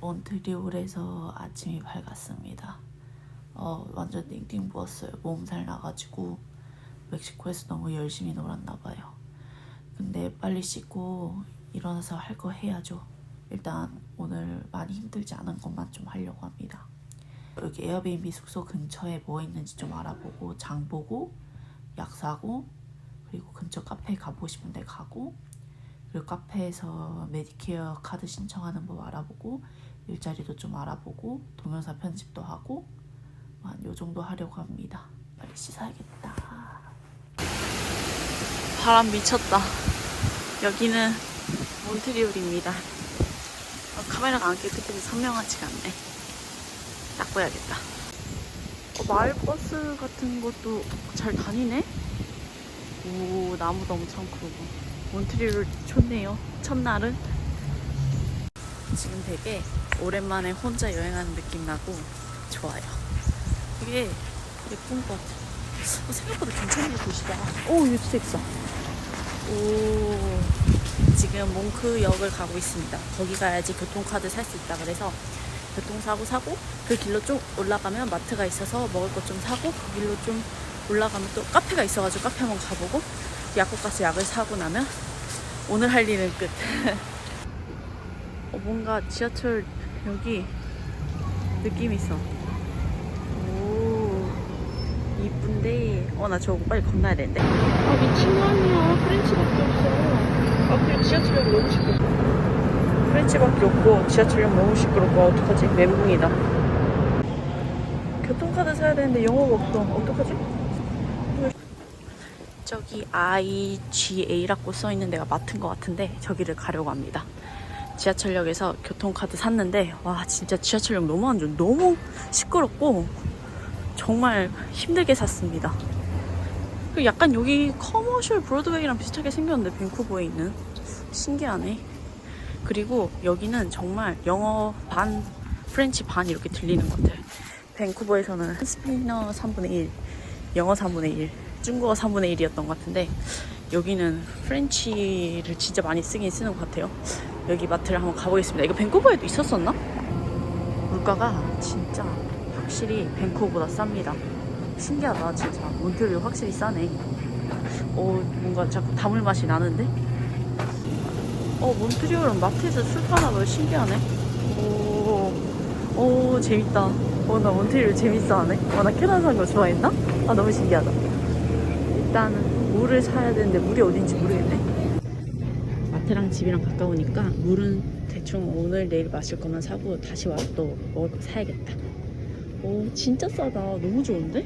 몬트리올에서 아침이 밝았습니다. 어, 완전 띵띵 부었어요. 몸살 나가지고 멕시코에서 너무 열심히 놀았나 봐요. 근데 빨리 씻고 일어나서 할 거 해야죠. 일단 오늘 많이 힘들지 않은 것만 좀 하려고 합니다. 여기 에어비앤비 숙소 근처에 뭐 있는지 좀 알아보고 장 보고 약 사고 그리고 근처 카페 가보고 싶은 데 가고 그리고 카페에서 메디케어 카드 신청하는 법 알아보고 일자리도 좀 알아보고 동영상 편집도 하고 한 요 정도 하려고 합니다. 빨리 씻어야겠다. 바람 미쳤다. 여기는 몬트리올입니다. 어, 카메라가 안 깨끗해서 선명하지가 않네. 닦아야겠다. 어, 마을버스 같은 것도 잘 다니네? 오, 나무도 엄청 크고. 몬트리올 좋네요. 첫날은. 지금 되게 오랜만에 혼자 여행하는 느낌 나고 좋아요. 되게 예쁜 것 같아. 어, 생각보다 괜찮은 도시다. 오, 유튜브 있어. 오, 지금 몽크역을 가고 있습니다. 거기 가야지 교통카드 살 수 있다 그래서 교통사고 사고 그 길로 좀 올라가면 마트가 있어서 먹을 것 좀 사고 그 길로 좀 올라가면 또 카페가 있어가지고 카페 한번 가보고 약국 가서 약을 사고 나면 오늘 할 일은 끝. 어, 뭔가 지하철 여기 느낌 있어. 오 이쁜데 어 나 저거 빨리 건너야 되는데. 아 미친 거 아니야 프렌치밖에 없어. 아 그리고 지하철역 너무 시끄러. 프렌치밖에 없고 지하철역 너무 시끄럽고 어떡하지? 멘붕이다. 교통카드 사야 되는데 영어가 없어. 어떡하지? 저기 IGA라고 써 있는 데가 마트인 것 같은데 저기를 가려고 합니다. 지하철역에서 교통카드 샀는데 와 진짜 지하철역 너무 안 좋아. 너무 시끄럽고 정말 힘들게 샀습니다. 그 약간 여기 커머셜 브로드웨이랑 비슷하게 생겼는데 밴쿠버에 있는 신기하네. 그리고 여기는 정말 영어 반, 프렌치 반 이렇게 들리는 것 같아요. 밴쿠버에서는 스페인어 3분의 1, 영어 3분의 1, 중국어 3분의 1이었던 것 같은데 여기는 프렌치를 진짜 많이 쓰긴 쓰는 것 같아요. 여기 마트를 한번 가보겠습니다. 이거 밴쿠버에도 있었었나? 물가가 진짜 확실히 밴쿠버보다 쌉니다. 신기하다 진짜. 몬트리올 확실히 싸네. 어 뭔가 자꾸 다물 맛이 나는데? 어 몬트리올은 마트에서 술 파나 봐 신기하네. 오, 오 재밌다. 어나 몬트리올 재밌어 하네. 어나 캐나다 산거 좋아했나? 아 너무 신기하다. 일단은 물을 사야 되는데 물이 어딘지 모르겠네. 마트랑 집이랑 가까우니까 물은 대충 오늘 내일 마실 거만 사고 다시 와서 또 먹을 거 사야겠다. 오 진짜 싸다. 너무 좋은데?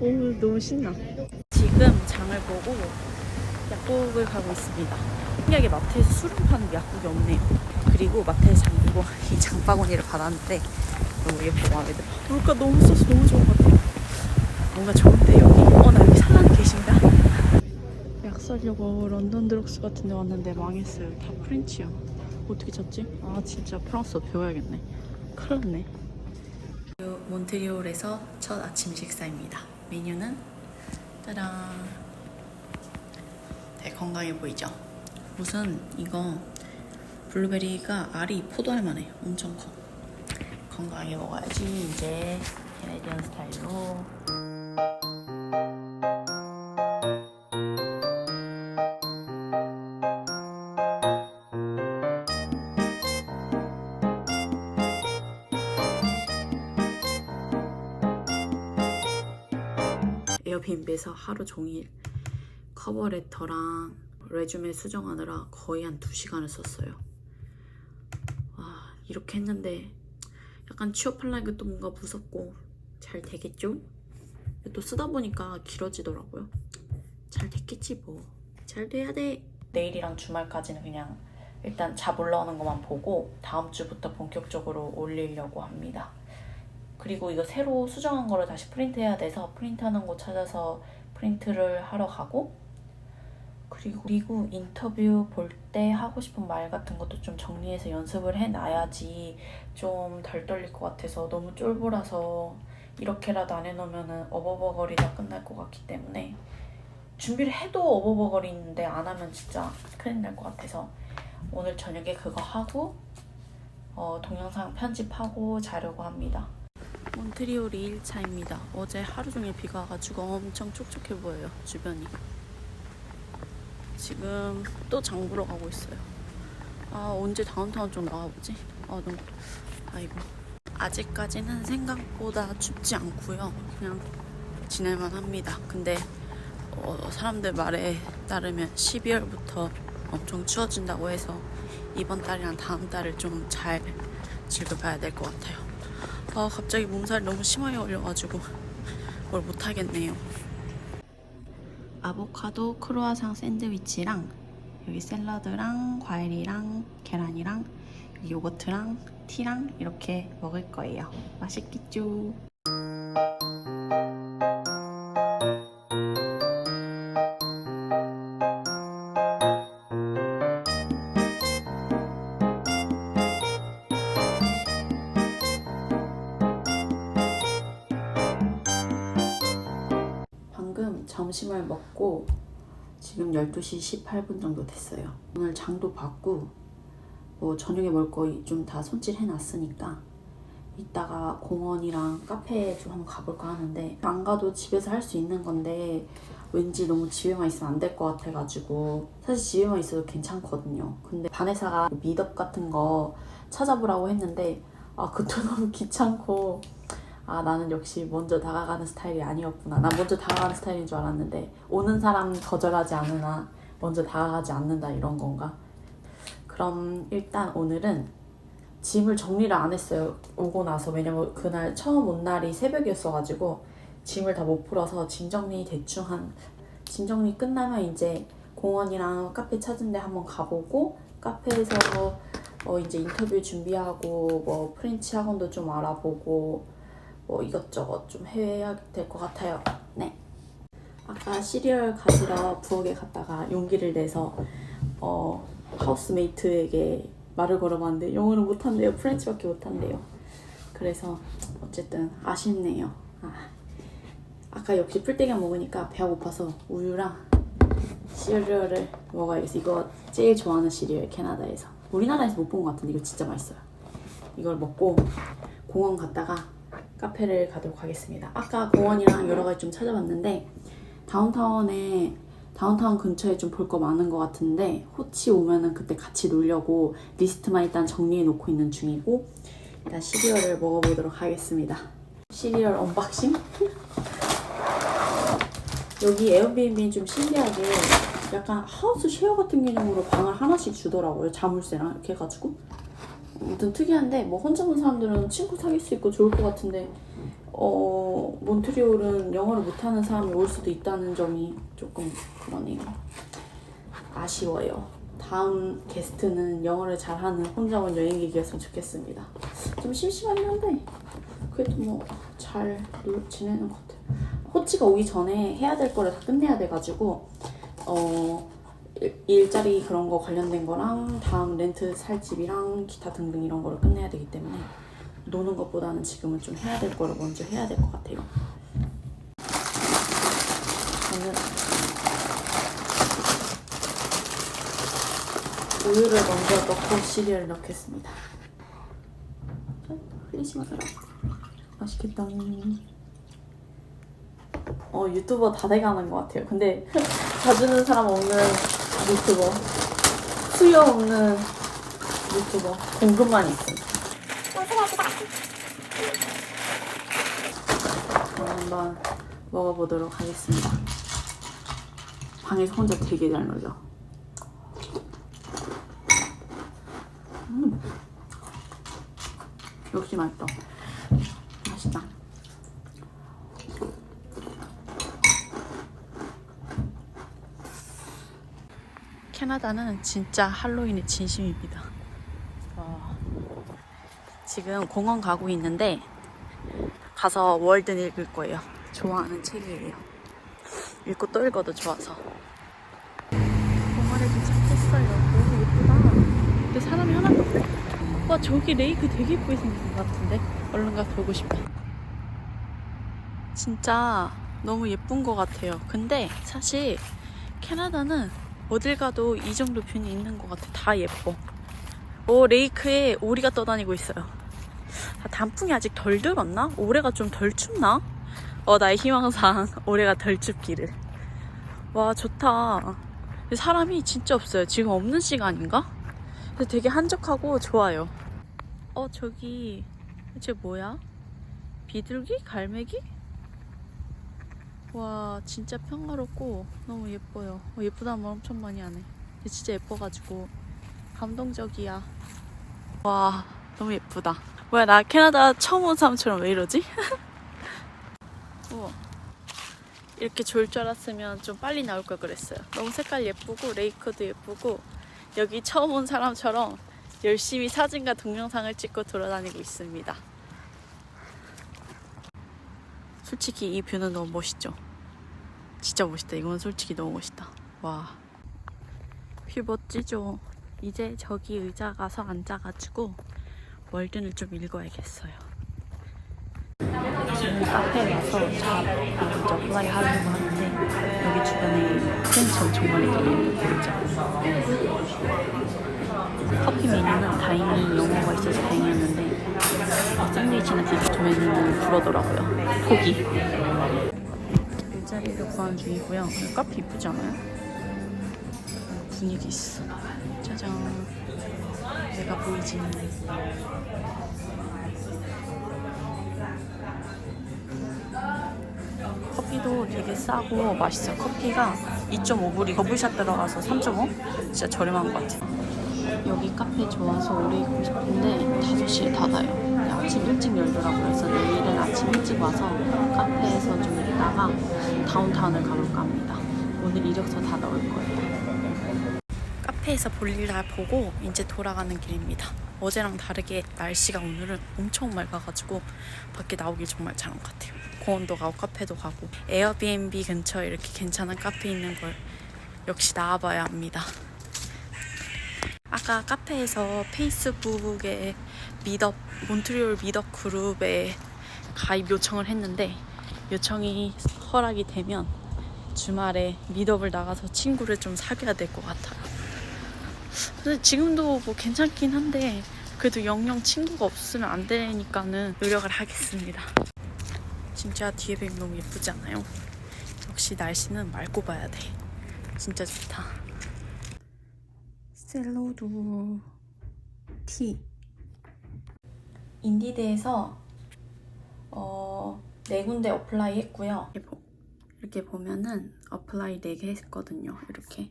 오 너무 신나. 지금 장을 보고 약국을 가고 있습니다. 신기하게 마트에서 술을 파는 약국이 없네요. 그리고 마트에서 장 보고 이 장바구니를 받았는데 너무 예쁘고 마음에 들어. 물가 너무 싸서 너무 좋은 것 같아요. 뭔가 좋은데 여기. 어 나 여기 사람 계신가? 약 사려고 런던 드럭스 같은 데 왔는데 망했어요. 다 프렌치야. 어떻게 찾지? 아 진짜 프랑스어 배워야겠네. 큰일 났네. 몬트리올에서 첫 아침 식사입니다. 메뉴는 짜란. 되게 건강해 보이죠? 무슨 이거 블루베리가 알이 포도알만 해. 엄청 커. 건강하게 먹어야지 이제 캐네디언 스타일로 에어비앤비에서 하루 종일 커버레터랑 레주메 수정하느라 거의 한 2시간을 썼어요. 와, 이렇게 했는데 약간 취업하려니까 또 뭔가 무섭고 잘 되겠죠? 또 쓰다 보니까 길어지더라고요. 잘 됐겠지 뭐. 잘 돼야 돼. 내일이랑 주말까지는 그냥 일단 잡 올라오는 것만 보고 다음 주부터 본격적으로 올리려고 합니다. 그리고 이거 새로 수정한 거를 다시 프린트해야 돼서 프린트하는 곳 찾아서 프린트를 하러 가고 그리고 그리고 인터뷰 볼 때 하고 싶은 말 같은 것도 좀 정리해서 연습을 해놔야지 좀 덜 떨릴 것 같아서 너무 쫄보라서 이렇게라도 안 해놓으면 어버버거리다 끝날 것 같기 때문에 준비를 해도 어버버거리는데 안 하면 진짜 큰일 날 것 같아서 오늘 저녁에 그거 하고 어, 동영상 편집하고 자려고 합니다. 몬트리올이 1차입니다. 어제 하루 종일 비가 와가지고 엄청 촉촉해 보여요, 주변이. 지금 또 장 보러 가고 있어요. 아, 언제 다운타운 좀 나가보지? 아, 너무, 아이고. 아직까지는 생각보다 춥지 않고요. 그냥 지낼만 합니다. 근데 어, 사람들 말에 따르면 12월부터 엄청 추워진다고 해서 이번 달이랑 다음 달을 좀 잘 즐겨봐야 될 것 같아요. 아, 갑자기 몸살이 너무 심하게 걸려가지고 뭘 못하겠네요. 아보카도 크로아상 샌드위치랑 여기 샐러드랑 과일이랑 계란이랑 요거트랑 티랑 이렇게 먹을 거예요. 맛있겠죠? 먹고 지금 12시 18분 정도 됐어요. 오늘 장도 봤고 뭐 저녁에 먹을 거 좀 다 손질해 놨으니까 이따가 공원이랑 카페에 좀 한번 가볼까 하는데 안 가도 집에서 할 수 있는 건데 왠지 너무 집에만 있으면 안 될 것 같아가지고 사실 집에만 있어도 괜찮거든요. 근데 바네사가 미덥 같은 거 찾아보라고 했는데 아 그것도 너무 귀찮고 아 나는 역시 먼저 다가가는 스타일이 아니었구나. 난 먼저 다가가는 스타일인 줄 알았는데 오는 사람 거절하지 않으나 먼저 다가가지 않는다 이런 건가? 그럼 일단 오늘은 짐을 정리를 안 했어요. 오고 나서 왜냐면 그날 처음 온 날이 새벽이었어가지고 짐을 다 못 풀어서 짐 정리 대충 한 짐 정리 끝나면 이제 공원이랑 카페 찾은 데 한번 가보고 카페에서 어 이제 인터뷰 준비하고 뭐 프렌치 학원도 좀 알아보고 뭐 이것저것 좀 해야 될 것 같아요. 네. 아까 시리얼 가지러 부엌에 갔다가 용기를 내서 어 하우스메이트에게 말을 걸어봤는데 영어를 못한대요. 프렌치밖에 못한대요. 그래서 어쨌든 아쉽네요. 아, 아까 역시 풀떼기만 먹으니까 배가 고파서 우유랑 시리얼을 먹어야겠어. 이거 제일 좋아하는 시리얼 캐나다에서. 우리나라에서 못 본 것 같은데 이거 진짜 맛있어요. 이걸 먹고 공원 갔다가 카페를 가도록 하겠습니다. 아까 공원이랑 여러 가지 좀 찾아봤는데 다운타운에 다운타운 근처에 좀 볼 거 많은 것 같은데 호치 오면은 그때 같이 놀려고 리스트만 일단 정리해 놓고 있는 중이고 일단 시리얼을 먹어보도록 하겠습니다. 시리얼 언박싱? 여기 에어비앤비는 좀 신기하게 약간 하우스 쉐어 같은 개념으로 방을 하나씩 주더라고요. 자물쇠랑 이렇게 해가지고. 아무튼 특이한데 뭐 혼자 본 사람들은 친구 사귈 수 있고 좋을 것 같은데 어 몬트리올은 영어를 못하는 사람이 올 수도 있다는 점이 조금 그러네요. 아쉬워요. 다음 게스트는 영어를 잘하는 혼자 온 여행객이었으면 좋겠습니다. 좀 심심하긴 한데 그래도 뭐 잘 지내는 것 같아요. 호치가 오기 전에 해야 될 거를 다 끝내야 돼가지고 어 일- 일자리 그런 거 관련된 거랑 다음 렌트 살 집이랑 기타 등등 이런 거를 끝내야 되기 때문에 노는 것보다는 지금은 좀 해야 될 거를 먼저 해야 될 것 같아요. 저는 우유를 먼저 넣고 시리얼을 넣겠습니다. 자, 흘리지 마세요. 맛있겠다. 어 유튜버 다 돼가는 것 같아요. 근데 봐주는 사람 없는 유튜버, 수요 없는 유튜버, 공급만 있음. 그럼 한번 먹어보도록 하겠습니다. 방에서 혼자 되게 잘 놀려. 음. 역시. 맛있다. 캐나다는 진짜 할로윈의 진심입니다. 어, 지금 공원 가고 있는데 가서 월든 읽을 거예요. 좋아하는 책이에요. 읽고 또 읽어도 좋아서. 공원에 도착했어요. 너무 예쁘다. 근데 사람이 하나도 없네. 와 저기 레이크 되게 예쁘게 생긴 것 같은데 얼른 가서 보고 싶다. 진짜 너무 예쁜 것 같아요. 근데 사실 캐나다는 어딜 가도 이 정도 뷰는 있는 것 같아. 다 예뻐. 오 레이크에 오리가 떠다니고 있어요. 아, 단풍이 아직 덜 들었나? 올해가 좀 덜 춥나? 어 나의 희망상 올해가 덜 춥기를. 와 좋다. 사람이 진짜 없어요. 지금 없는 시간인가? 그래서 되게 한적하고 좋아요. 어 저기 이제 뭐야? 비둘기? 갈매기? 와 진짜 평화롭고 너무 예뻐요. 어, 예쁘다는 말 엄청 많이 하네. 진짜 예뻐가지고 감동적이야. 와 너무 예쁘다. 뭐야 나 캐나다 처음 온 사람처럼 왜 이러지? 우와. 이렇게 좋을 줄 알았으면 좀 빨리 나올 걸 그랬어요. 너무 색깔 예쁘고 레이크도 예쁘고 여기 처음 온 사람처럼 열심히 사진과 동영상을 찍고 돌아다니고 있습니다. 솔직히 이 뷰는 너무 멋있죠? 진짜 멋있다. 이건 솔직히 너무 멋있다. 와. 뷰 멋지죠? 이제 저기 의자 가서 앉아가지고 월든을 좀 읽어야겠어요. 지금 카페에 와서 자 먼저 플라이 하려고 하는데 여기 주변에 엄청 많이 다니는 보이죠? 커피 메뉴는 다행히 영어가 있어서 다행이었는데 샌드위치나 디저트 메뉴는 불어더라고요. 포기. 일자리를 구한 중이고요. 카페 이쁘지 않아요? 분위기 있어. 짜잔. 내가 보이지. 커피도 되게 싸고 맛있어요. 커피가 2.5불이 더블샷 들어가서 3.5? 진짜 저렴한 것 같아요. 여기 카페 좋아서 오래 있고 싶은데 5시에 닫아요. 아침 일찍 열더라고요. 그래서 내일은 아침 일찍 와서 카페에서 좀 있다가 다운타운을 가볼까 합니다. 오늘 이력서 다 넣을 거예요. 카페에서 볼일 다 보고 이제 돌아가는 길입니다. 어제랑 다르게 날씨가 오늘은 엄청 맑아가지고 밖에 나오기 정말 잘한 것 같아요. 공원도 가고 카페도 가고 에어비앤비 근처에 이렇게 괜찮은 카페 있는 걸 역시 나와봐야 합니다. 아까 카페에서 페이스북에 미덕 몬트리올 미덕 그룹에 가입 요청을 했는데 요청이 허락이 되면 주말에 미덕을 나가서 친구를 좀 사귀어야 될 것 같아요. 근데 지금도 뭐 괜찮긴 한데 그래도 영영 친구가 없으면 안 되니까는 노력을 하겠습니다. 진짜 뒤에 뵙 너무 예쁘지 않아요? 역시 날씨는 맑고 봐야 돼. 진짜 좋다. 샐러드 티 인디드에서 어, 네 군데 어플라이 했고요. 이렇게 보면은 어플라이 4개 했거든요. 이렇게.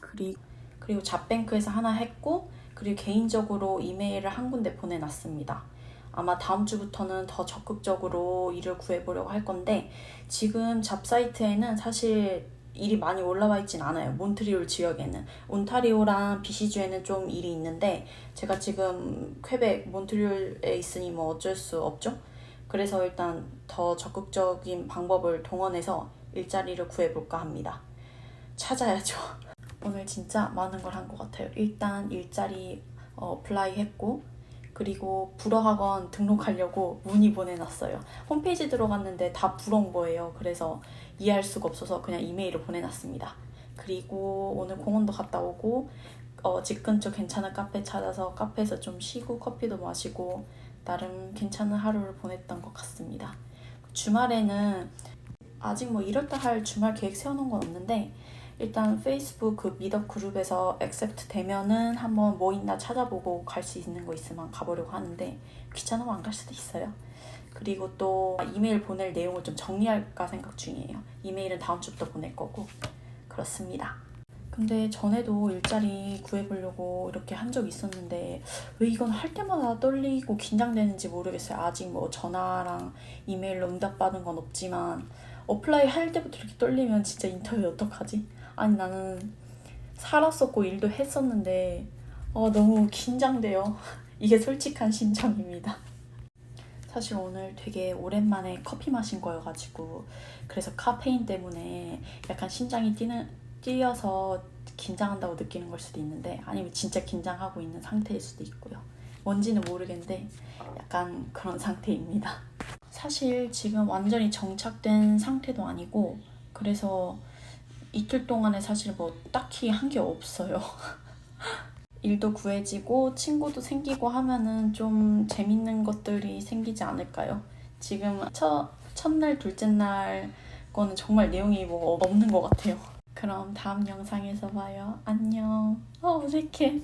그리고, 그리고 잡뱅크에서 하나 했고 그리고 개인적으로 이메일을 한 군데 보내놨습니다. 아마 다음 주부터는 더 적극적으로 일을 구해보려고 할 건데 지금 잡 사이트에는 사실 일이 많이 올라와 있진 않아요. 몬트리올 지역에는. 온타리오랑 비시주에는 좀 일이 있는데 제가 지금 퀘벡 몬트리올에 있으니 뭐 어쩔 수 없죠. 그래서 일단 더 적극적인 방법을 동원해서 일자리를 구해볼까 합니다. 찾아야죠. 오늘 진짜 많은 걸 한 것 같아요. 일단 일자리 어, 플라이 했고 그리고 불어학원 등록하려고 문의 보내놨어요. 홈페이지 들어갔는데 다 불어인 거예요. 그래서 이해할 수가 없어서 그냥 이메일을 보내놨습니다. 그리고 오늘 공원도 갔다 오고 어, 집 근처 괜찮은 카페 찾아서 카페에서 좀 쉬고 커피도 마시고 나름 괜찮은 하루를 보냈던 것 같습니다. 주말에는 아직 뭐 이럴다 할 주말 계획 세워놓은 건 없는데 일단 페이스북 그 미덕 그룹에서 액셉트 되면은 한번 뭐 있나 찾아보고 갈 수 있는 거 있으면 가보려고 하는데 귀찮으면 안 갈 수도 있어요. 그리고 또 이메일 보낼 내용을 좀 정리할까 생각 중이에요. 이메일은 다음 주부터 보낼 거고 그렇습니다. 근데 전에도 일자리 구해보려고 이렇게 한 적이 있었는데 왜 이건 할 때마다 떨리고 긴장되는지 모르겠어요. 아직 뭐 전화랑 이메일로 응답받은 건 없지만 어플라이 할 때부터 이렇게 떨리면 진짜 인터뷰 어떡하지? 아니 나는 살았었고 일도 했었는데 어, 너무 긴장돼요. 이게 솔직한 심정입니다. 사실 오늘 되게 오랜만에 커피 마신 거여가지고 그래서 카페인 때문에 약간 심장이 뛰는 뛰어서 긴장한다고 느끼는 걸 수도 있는데 아니면 진짜 긴장하고 있는 상태일 수도 있고요. 뭔지는 모르겠는데 약간 그런 상태입니다. 사실 지금 완전히 정착된 상태도 아니고 그래서 이틀 동안에 사실 뭐 딱히 한 게 없어요. 일도 구해지고 친구도 생기고 하면은 좀 재밌는 것들이 생기지 않을까요? 지금 첫, 첫날, 둘째 날 거는 정말 내용이 뭐 없는 것 같아요. 그럼 다음 영상에서 봐요. 안녕. 어, 어색해.